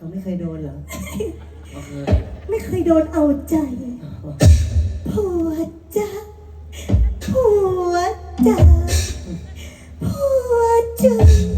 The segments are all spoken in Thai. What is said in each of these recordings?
เขาไม่เคยโดนเหรอก็เคยไม่เคยโดนเอาใจผัวจ้าผัวจ้าผัวจ้า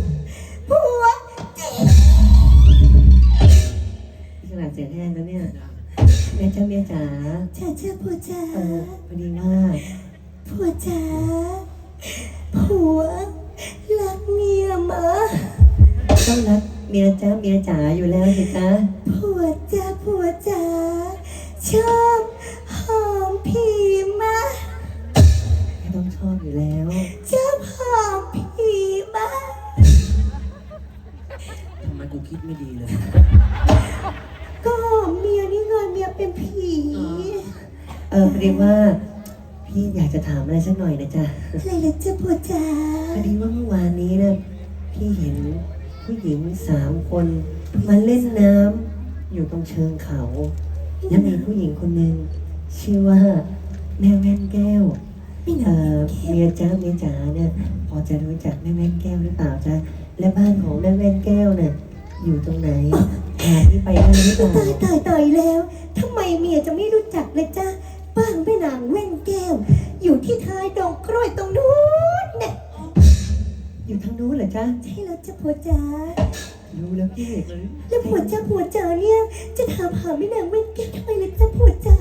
เมียจ๋าเนี่ยพอจะรู้จักแม่แว่นแก้วหรือเปล่าจ๊ะและบ้านของแม่แว่นแก้วเนี่ยอยู่ตรงไหนหาที่ไปได้หรือเปล่าตายตายตายแล้วทำไมเมียจะไม่รู้จักเลยจ้าบ้านแม่นางแว่นแก้ว อยู่ที่ท้ายดงกล้วยตรงนู้นเนี่ยอยู่ทางนู้นเหรอจ๊ะใช่แล้วจ้าผัวจ้ารู้แล้วพี่แล้วผัวจ้าผัวจ้าเนี่ย จะถามหาแม่นางแว่นแก้วทำไมล่ะจ้าผัวจ้า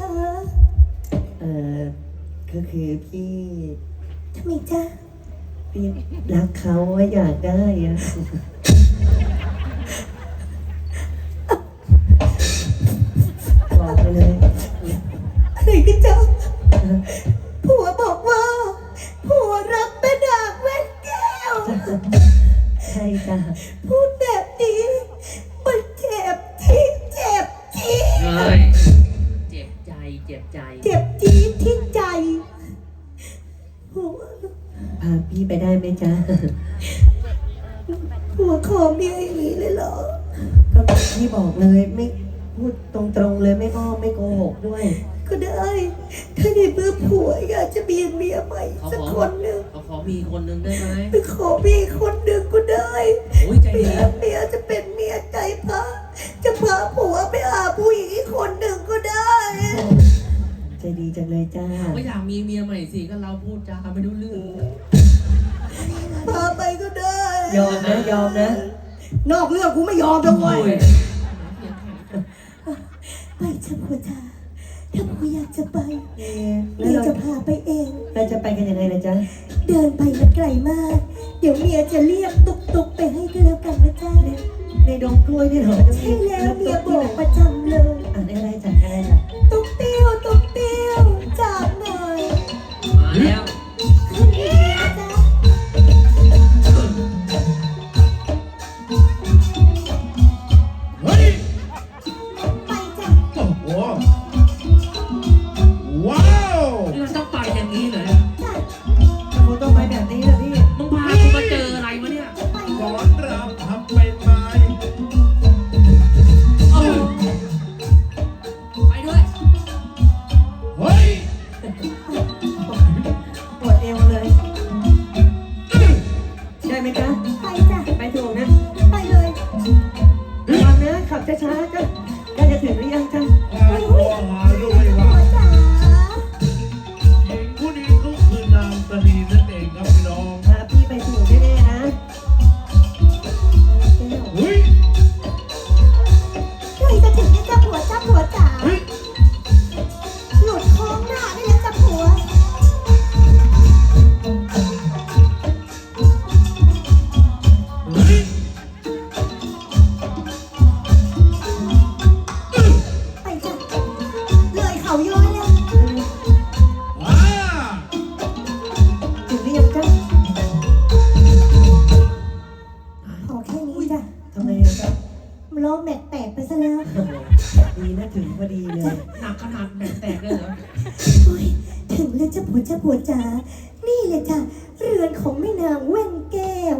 เอ่อก็คือพี่ทำไมจ้า พี่รักเขาว่าอยากได้อะ หกด้วย ก็ได้ ถ้าในเมื่อผัวอยากจะมีเมียใหม่เขาสักขอคนหนึ่ง เขาขอมีคนหนึ่งได้ไหมไปขอมีคนหนึ่งก็ได้โอ้ยใจเมีดียเมียจะเป็นเมียใจพระจะพาผัวไปหาผู้หญิงอีกคนหนึ่งก็ได้ ใจดีจังเลยจ้า ก็อยากมีเมียใหม่สิก็เราพูดจาไม่รู้เรื่องพาไปก็ได้ ยอมนะยอมนะ นอกเรื่องกูไม่ยอมด้วโอ้ยย ไปเถอะผัวจ้าถ้าผัวอยากจะไปเอ๊ะแล้เมีวยเราจะพาไปเอง เราจะไปกันยังไงนะจ๊ะ เดินไปมันไกลมาก เดี๋ยวเมียจะเรียกตุกตุกๆไปให้ก็แล้วกันนะจ้าในดงกล้วยนี่เหรอใช่แล้วเมียบอกประจำเลยอะได้ได้จ้ะได้จ้ะ เลอะผัวจ้ะผัวจ๋านี่เลยจ้ะเรือนของแม่นางแว่นแก้ว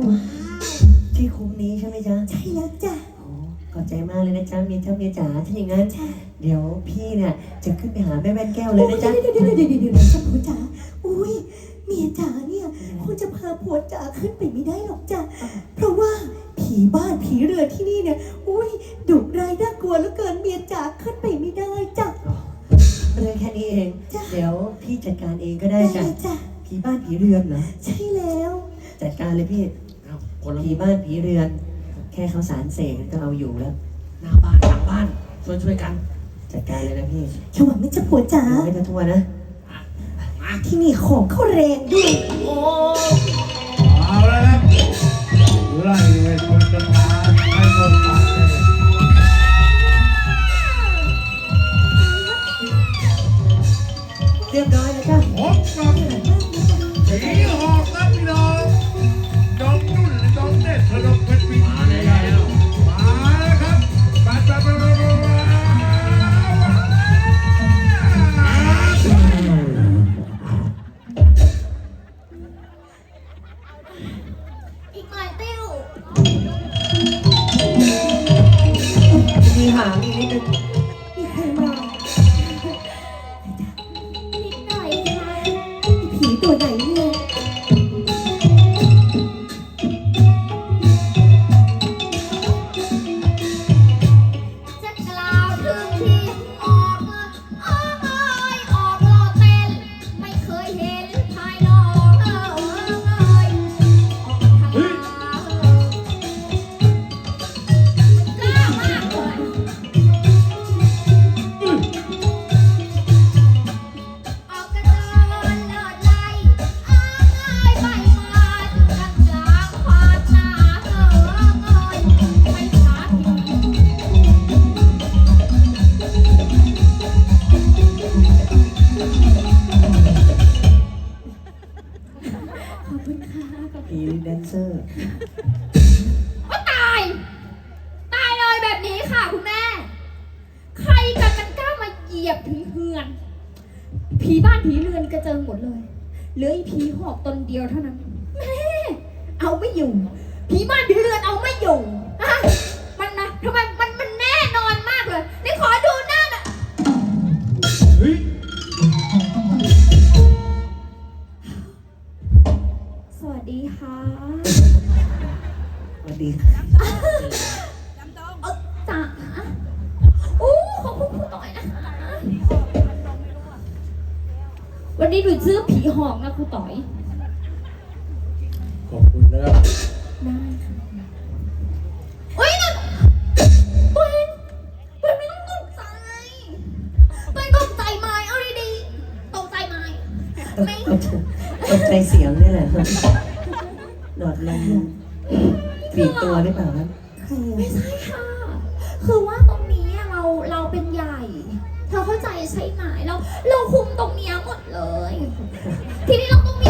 ที่คุ้มนี้ใช่ไหมจ๊ะใช่แล้วจ้ะโอ้ขอบใจมากเลยนะจ๊ะเมียเจ้าเมียจ๋าถ้าอย่างนั้นจ้ะเดี๋ยวพี่เนี่ยจะขึ้นไปหาแม่แว่นแก้วเลยนะจ๊ะเดี๋ยวเดี๋ยวเดี๋ยวเดี๋ยวเดี๋ยวเดี๋ยวจ้ะผัวจ๋าอุ้ยเมียจ๋าเนี่ยคงจะพาผัวจ๋าขึ้นไปไม่ได้หรอกจ้ะเพราะว่าผีบ้านผีเรือนที่นี่เนี่ยอุ้ยดุร้ายน่ากลัวเหลือเกินเมียจ๋าขึ้นไปไม่ได้จ้ะ เรื่องแค่นี้เอง จ้ะ เดี๋ยวพี่จัดการเองก็ได้ได้จ้ะเลยจ้ะผีบ้านผีเรือนเหรอ ใช่แล้ว จัดการเลยพี่ เอาคนละผีบ้านผีเรือน แค่เขาสารเสกก็เอาอยู่แล้ว หน้าบ้านหลังบ้านช่วยช่วยๆกันจัดการเลยนะพี่ขวังไม่จะผัวจ๋าดูให้ทั่วๆนะ อะมาที่นี่ของเขาแรงด้วย โอ้ เอาแล้วครับไล่เวทมนต์คาถาใเรียบร้อยแล้วจ้ะพบกับผีหอกครับพี่น้ ผีแดนเซอร์ ก็ตาย ตายเลยแบบนี้ค่ะคุณแม่ ใครกันมันกล้ามาเหยียบถึงเฮือน ผีบ้านผีเรือนกระเจิงหมดเลยเหลือไอ้ผีหอกตนเดียวเท่านั้นแม่เอาไม่อยู่ ผีบ้านผีเรือนเอาไม่อยู่ฮะมันนะทำไม ดีเออจ๋าโอ้ขอบคุณคุณหน่อยนะคะ วันนี้หนูซื้อผีหอกนะครูต่อย ขอบคุณนะครับได้ค่ะเฮ้ยนะตัวเองตัวเองไม่ต้องตกใจตัวเองตกใจไหมเอาดีๆตกใจไหมตกไม่ตกใจตกใจเสียงนี่แหละหลอดลมปีกตัวหรือเป ล่าครับใครไม่อะใช่ค่ะ คือว่าตรงนี้อะเราเราเป็นใหญ่ เธอเข้าใจใช่ไหมเราเราคุมตรงเนี้ยหมดเลย ทีนี้เราต้องมี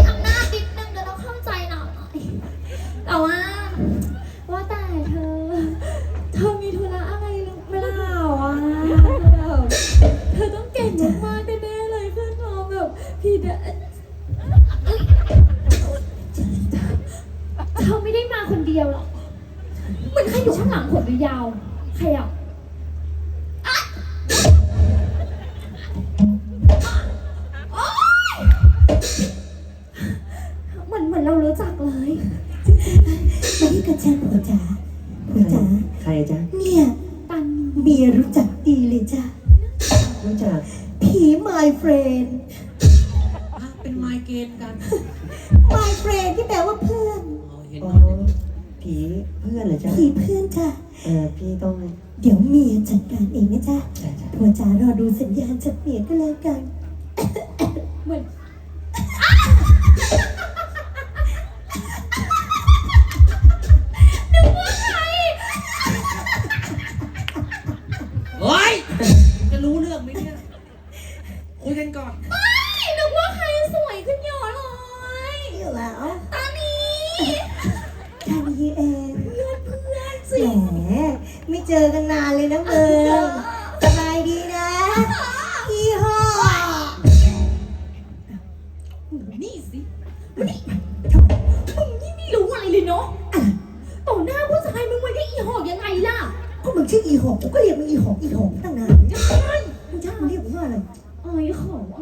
มาที่กันฉันผัวจ๋าผัวจ๋าใครจ๊ะเนี่ย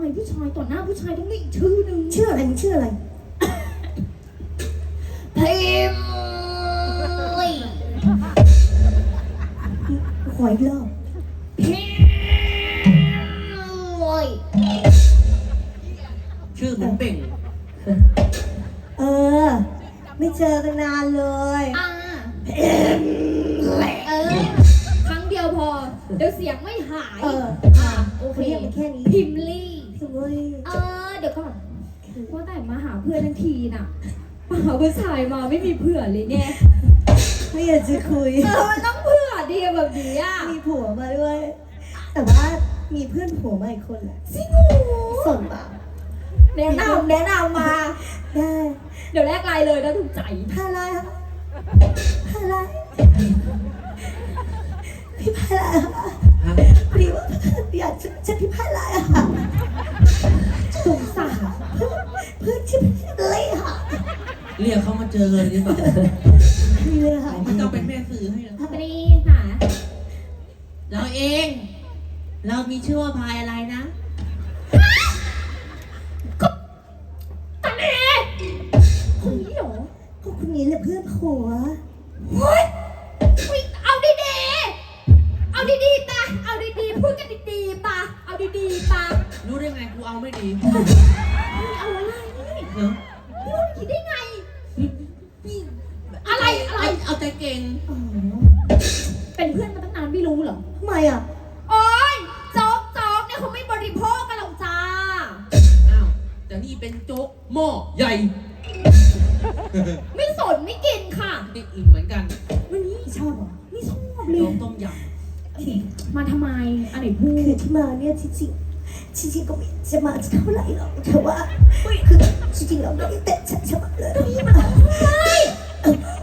เขาอายผู้ชายต่อหน้าผู้ชายต้องมีอีกชื่อหนึ่งชื่ออะไรมึงชื่ออะไร พิมพ์ขออีกรอบโอ้ยชื่อเหมือนเป่งเออ ไม่เจอกันนานเลยอ่าเออ ครั้งเดียวพอ เดี๋ยวเสียงไม่หาย เออ ว่าแต่มาหาเพื่อนทั้งทีน่ะมาหาผู้ชายมาไม่มีเพื่อนเลยเนี่ยไม่อยากจะคุย เออมันต้องเพื่อนดีแบบนี้อะมีผัวมาด้วย แต่ว่ามีเพื่อนผัวมาอีกคนแหละจริงเหรอสนเปล่าแนะนำแนะนำมา ได้ เดี๋ยวแลกไลน์เลยนะถูกใจพาอะไรคะพาอะไรพี่พาอะไรคะฮะพอดีว่าอยากจะจะพี่พาอะไรอะค่ะ สงสารเพื่อนชื่อเลยค่ะเรียกเขามาเจอเลยดีกว่านี่เลยค่ะไม่ต้องเป็นแม่สื่อให้หรอกปรีค่ะ เราเอง เรามีชื่อว่าพายอะไรนะตาเนคนนี้เหรอก็คนนี้แหละเพื่อนผัวเดีๆปะรู้ได้ไงกูเอาไม่ดีเฮ้ยเอาอะไรนี่เนอะพูดอย่างนี้ได้ไงอะไรอะไร เอาเอาใจเก่งอ๋อเป็นเพื่อนมาตั้งนานไม่รู้เหรอ ทำไมอะ โอ๊ยโจ๊กโจ๊กเนี่ยเขาไม่บริโภคกันหรอกจ้า อ้าว แต่นี่เป็นโจ๊กหม้อใหญ่ ไม่สนไม่กินค่ะ นี่อึ่งเหมือนกัน วันนี้ชอบเหรอไม่ชอบเลโจ๊ยกต้มย มาทำไม อันไหนพูคือดที่มาเนี่ยจริงๆจริงๆก็ไม่จะมาจะเท่าไหร่หรอกแต่ว่าคือจริงๆเราไม่ได้เตะฉันฉบับเลย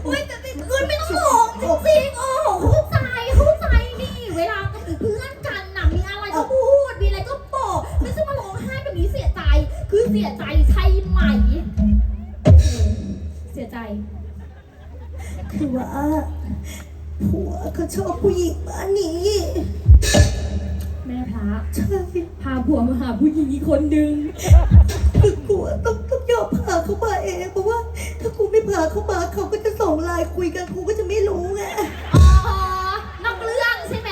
เฮ้ยแต่แต่คืนไม่ต้องมองจริงๆโอ้โหเข้าใจเข้าใจนี่เวลาก็เป็นเพื่อนกันน่ะมีอะไรก็พูดมีอะไรก็บอกไม่ใช่มาร้องไห้แบบนี้เสียใจ คือเสียใจใช่ไหม เสียใจ คือว่า ผัวเขาชอบผู้หญิงบ้านนี้ แม่พระใช่พาผัวมาหาผู้หญิงอีกคนนึงคือผัวต้องต้องยอมพาเขามาเองเพราะว่า ถ้ากูไม่พาเขามาเขาก็จะส่งไลน์คุยกันกูก็จะไม่รู้ไงอ๋อนอกเรื่องใช่ไหม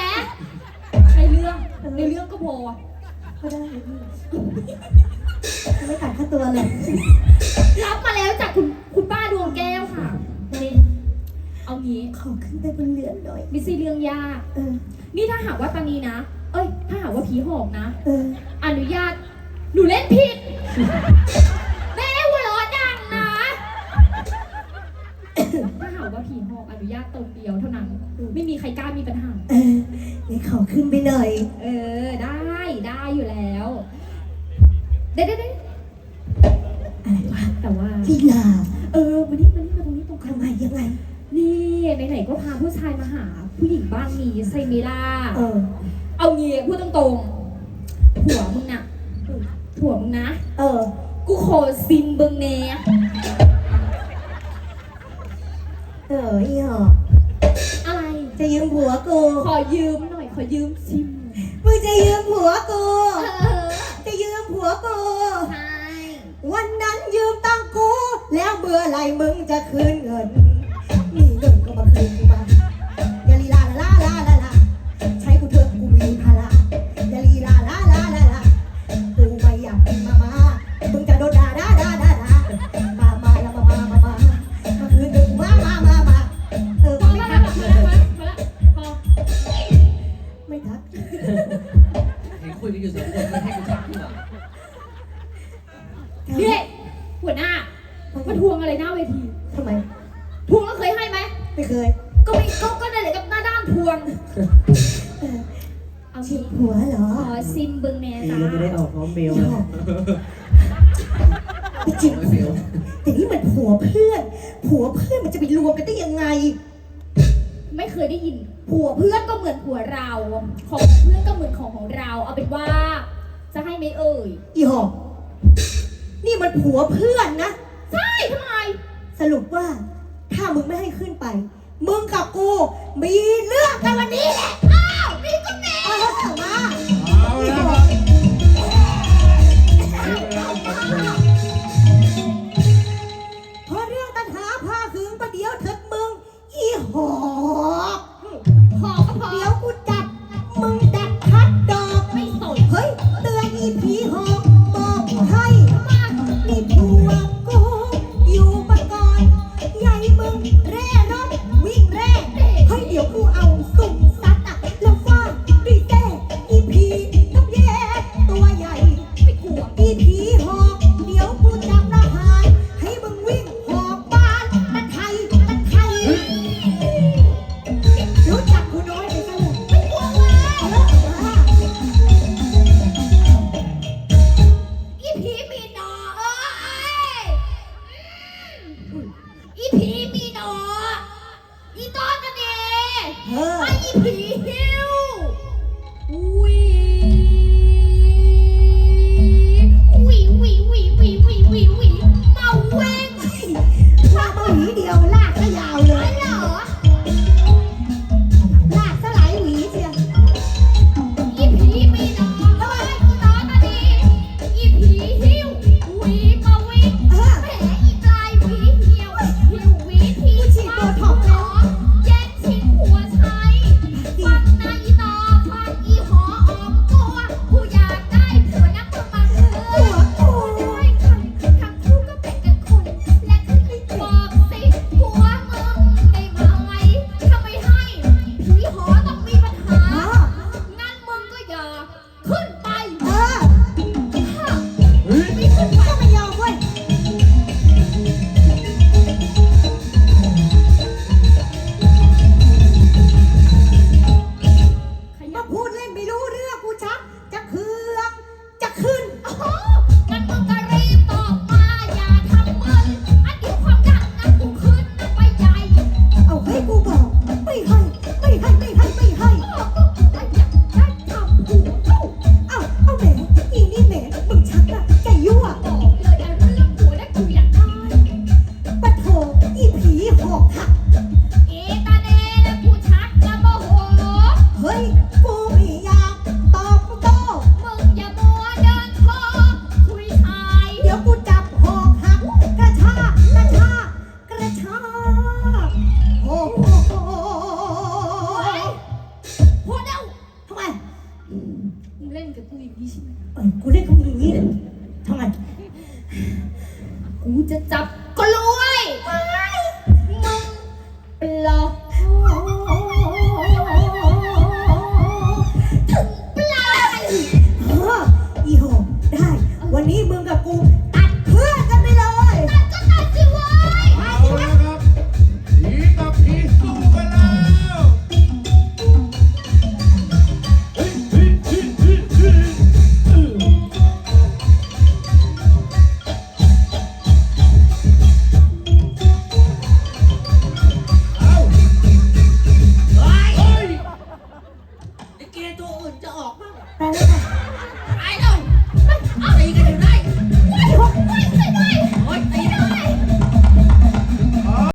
ในเรื่องในเรื่องก็พอก็ได้เลยพี่ไม่ตัดค่าตัวเลยรับมาแล้วจากคุณคุณป้าดวงแก้วค่ะนี่เอางี้ ขอขึ้นไปบนเรือนหน่อย ไม่ใช่เรื่องยาก เออ นี่ถ้าหากว่าตานีนะ เอ้ย ถ้าหากว่าผีหอกนะ เออ อนุญาต หนูเล่นผิดแม่หัวเร้อนดังนะ ถ้าหากว่าผีหอกอนุญาตตนเดียวเท่านั้น ไม่มีใครกล้ามีปัญหา เออนี่ขอขึ้นไปหน่อย เออ ได้ ได้อยู่แล้ว เด็ดเด็ด อะไรวะ แต่ว่า ลีลา เออมานี่มานี่มาตรงนี้ตรงกลาง ทำไมยังไง นี่ไหนๆ ก็พาผู้ชายมาหา ผู้หญิงบ้านนี้ไซมิล่าเออ เอางี้พูดตรงๆผัวมึงน่ะผัวมึงนะ เออ กูขอซิมเบิงแน่เอออีหออะไร จะยืมผัวกูขอยืมหน่อย ขอยืมซิมมึงจะยืมผัวกู เออจะยืมผัวกู ใช่วันนั้นยืมตังค์กู แล้วเมื่อไหรมึงจะคืนเงิน มีเงินก็ มาคืนกู ผัวเพื่อน ผัวเพื่อนมันจะไปรวมกันได้ยังไง ไม่เคยได้ยิน ผัวเพื่อนก็เหมือนผัวเรา ของเพื่อนก็เหมือนของของเรา เอาเป็นว่า จะให้ไหมเอ่ย อีหอกนี่มันผัวเพื่อนนะ ใช่ทำไม สรุปว่า ถ้ามึงไม่ให้ขึ้นไป มึงกับกูมีเรื่องกันวันนี้แหละ อ้าว นี่ก็แน่เอามาเอา คืน